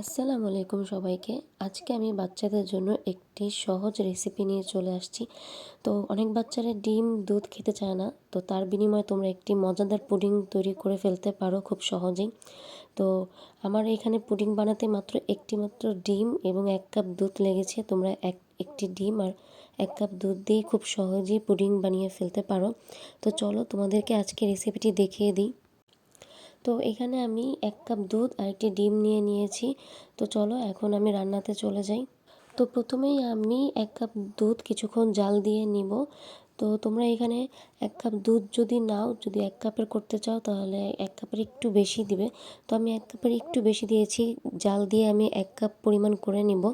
আসসালামু আলাইকুম সবাইকে। আজকে আমি বাচ্চাদের জন্য একটি সহজ রেসিপি নিয়ে চলে আসছি। তো অনেক বাচ্চারা ডিম, দুধ খেতে চায় না। তো তার বিনিময়ে তোমরা একটি মজাদার পুডিং তৈরি করে ফেলতে পারো খুব সহজেই। তো আমার এখানে পুডিং বানাতে মাত্র একটি মাত্র ডিম এবং এক কাপ দুধ লেগেছে। তোমরা এক, একটি ডিম আর এক কাপ দুধ দিয়ে খুব সহজেই পুডিং বানিয়ে ফেলতে পারো। তো চলো তোমাদেরকে আজকে রেসিপিটি দেখিয়ে দিই। তো এখানে আমি এক কাপ দুধ আর একটি ডিম নিয়ে নিয়েছি। তো চলো এখন আমি রান্নাতে চলে যাই। তো প্রথমেই আমি এক কাপ দুধ কিছুক্ষণ জাল দিয়ে নিব। তো তোমরা এখানে এক কাপ দুধ যদি নাও, যদি এক কাপের করতে চাও, তাহলে এক কাপের একটু বেশি দিবে। তো আমি এক কাপের একটু বেশি দিয়েছি। জাল দিয়ে আমি এক কাপ পরিমাণ করে নিব।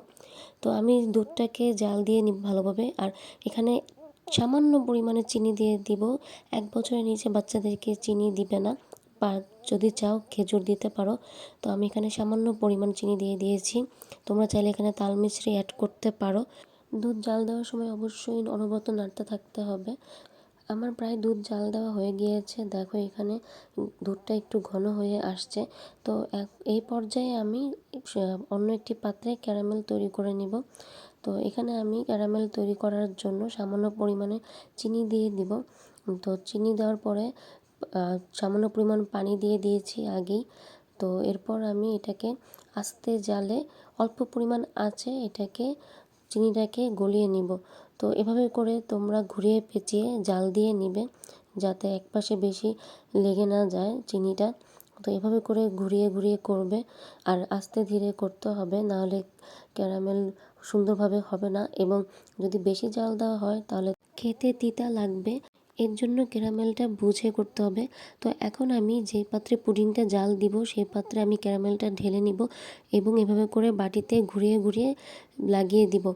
তো আমি দুধটাকে জাল দিয়ে নিব ভালোভাবে। আর এখানে সামান্য পরিমাণে চিনি দিয়ে দিব। এক বছরের নিচে বাচ্চাদেরকে চিনি দিবে না। যদি চাও খেজুর দিতে পারো। তো আমি এখানে সামান্য পরিমাণ চিনি দিয়ে দিয়েছি। তোমরা চাইলে এখানে তাল মিছরি অ্যাড করতে পারো। দুধ জাল দেওয়ার সময় অবশ্যই অনবরত নাড়তে থাকতে হবে। আমার প্রায় দুধ জাল দেওয়া হয়ে গিয়েছে। দেখো এখানে দুধটা একটু ঘন হয়ে আসছে। তো এই পর্যায়ে আমি অন্য একটি পাত্রে ক্যারামেল তৈরি করে নিব। তো এখানে আমি ক্যারামেল তৈরি করার জন্য সামান্য পরিমাণে চিনি দিয়ে দিব। তো চিনি দেওয়ার পরে সামান্য পরিমাণ পানি দিয়ে দিয়েছি আগেই। তো এরপর আমি এটাকে আস্তে জালে অল্প পরিমাণ আছে এটাকে চিনিটাকে গলিয়ে নিব। তো এভাবে করে তোমরা ঘুরিয়ে পেঁচিয়ে জাল দিয়ে নিবে যাতে একপাশে বেশি লেগে না যায় চিনিটা। তো এভাবে করে ঘুরিয়ে ঘুরিয়ে করবে আর আস্তে ধীরে করতে হবে, নাহলে ক্যারামেল সুন্দরভাবে হবে না। এবং যদি বেশি জাল দেওয়া হয়, তাহলে খেতে তিতা লাগবে। এর জন্য ক্যারামেলটা বুঝে করতে হবে। তো এখন আমি যে পাত্রে পুডিংটা জাল দিব, সেই পাত্রে আমি ক্যারামেলটা ঢেলে নিব এবং এভাবে করে বাটিতে ঘুরিয়ে ঘুরিয়ে লাগিয়ে দিব।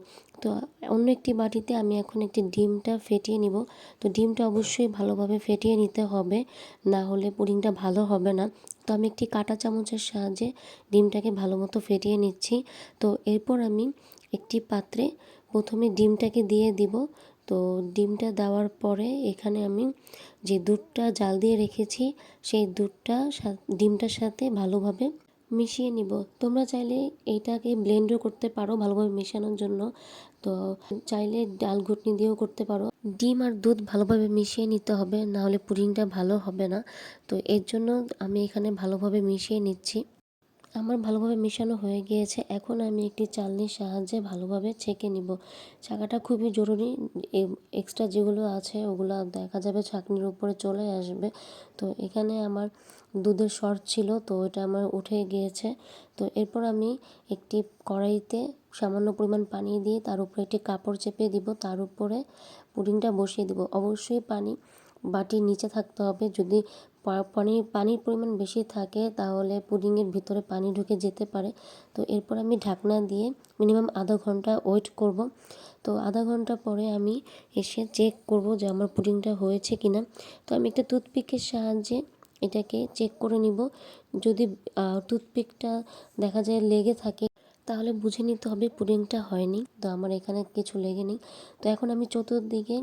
তো অন্য একটি বাটিতে আমি এখন একটি ডিমটা ফেটিয়ে নিব। তো ডিমটা অবশ্যই ভালোভাবে ফেটিয়ে নিতে হবে, না হলে পুডিংটা ভালো হবে না। তো আমি একটি কাটা চামচের সাহায্যে ডিমটাকে ভালো মতো ফেটিয়ে নিচ্ছি। তো এরপর আমি একটি পাত্রে প্রথমে ডিমটাকে দিয়ে দিব। তো ডিমটা দেওয়ার পরে এখানে আমি যে দুধটা জাল দিয়ে রেখেছি, সেই দুধটা ডিমটার সাথে ভালোভাবে মিশিয়ে নিব। তোমরা চাইলে এইটাকে ব্লেন্ডও করতে পারো ভালোভাবে মেশানোর জন্য। তো চাইলে ডাল ঘুটনি দিয়েও করতে পারো। ডিম আর দুধ ভালোভাবে মিশিয়ে নিতে হবে, না হলে পুডিংটা ভালো হবে না। তো এর জন্য আমি এখানে ভালোভাবে মিশিয়ে নিচ্ছি। আমার ভালোভাবে মেশানো হয়ে গিয়েছে। এখন আমি একটি চালনির সাহায্যে ভালোভাবে ছেঁকে নিব। ছাঁকাটা খুবই জরুরি। এক্সট্রা যেগুলো আছে, ওগুলো দেখা যাবে ছাঁকনির উপরে চলে আসবে। তো এখানে আমার দুধের শর্ট ছিল, তো এটা আমার উঠে গিয়েছে। তো এরপর আমি একটি কড়াইতে সামান্য পরিমাণ পানি দিয়ে তার উপরে একটি কাপড় চেপে দিব। তার উপরে পুডিংটা বসিয়ে দিব। অবশ্যই পানি বাটির নিচে থাকতে হবে। যদি পানি, পানির পরিমাণ বেশি থাকে তাহলে পুডিংয়ের ভিতরে পানি ঢুকে যেতে পারে। তো এরপর আমি ঢাকনা দিয়ে মিনিমাম আধা ঘণ্টা ওয়েট করব। তো আধা ঘণ্টা পরে আমি এসে চেক করব যে আমার পুডিংটা হয়েছে কি না তো আমি একটা টুথপিকের সাহায্যে এটাকে চেক করে নিব। যদি টুথপিকটা দেখা যায় লেগে থাকে, তাহলে বুঝে নিতে হবে পুডিংটা হয়নি। তো আমার এখানে কিছু লেগে নেই। তো এখন আমি চতুর্দিকে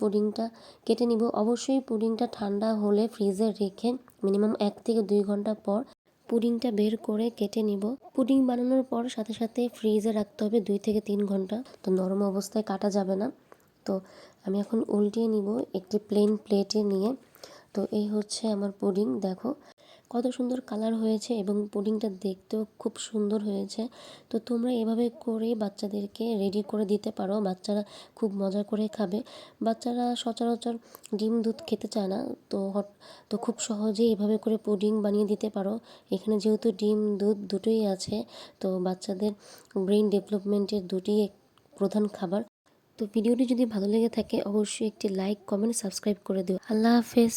পুডিংটা কেটে নিব। অবশ্যই পুডিংটা ঠান্ডা হলে ফ্রিজে রেখে মিনিমাম এক থেকে দুই ঘণ্টা পর পুডিংটা বের করে কেটে নিব। পুডিং বানানোর পর সাথে সাথে ফ্রিজে রাখতে হবে দুই থেকে তিন ঘণ্টা। তো নরম অবস্থায় কাটা যাবে না। তো আমি এখন উল্টিয়ে নিব একটি প্লেন প্লেটে নিয়ে। তো এই হচ্ছে আমার পুডিং। দেখো কত সুন্দর কালার হয়েছে এবং পুডিংটা দেখতেও খুব সুন্দর হয়েছে। তো তোমরা এভাবে করে বাচ্চাদেরকে রেডি করে দিতে পারো। বাচ্চারা খুব মজা করে খাবে। বাচ্চারা সচরাচর ডিম দুধ খেতে চায় না। তো তো খুব সহজেই এভাবে করে পুডিং বানিয়ে দিতে পারো। এখানে যেহেতু ডিম, দুধ দুটোই আছে, তো বাচ্চাদের ব্রেন ডেভেলপমেন্টের দুটি প্রধান খাবার। তো ভিডিওটি যদি ভালো লেগে থাকে, অবশ্যই একটি লাইক কমেন্ট সাবস্ক্রাইব করে দিও। আল্লাহ হাফেজ।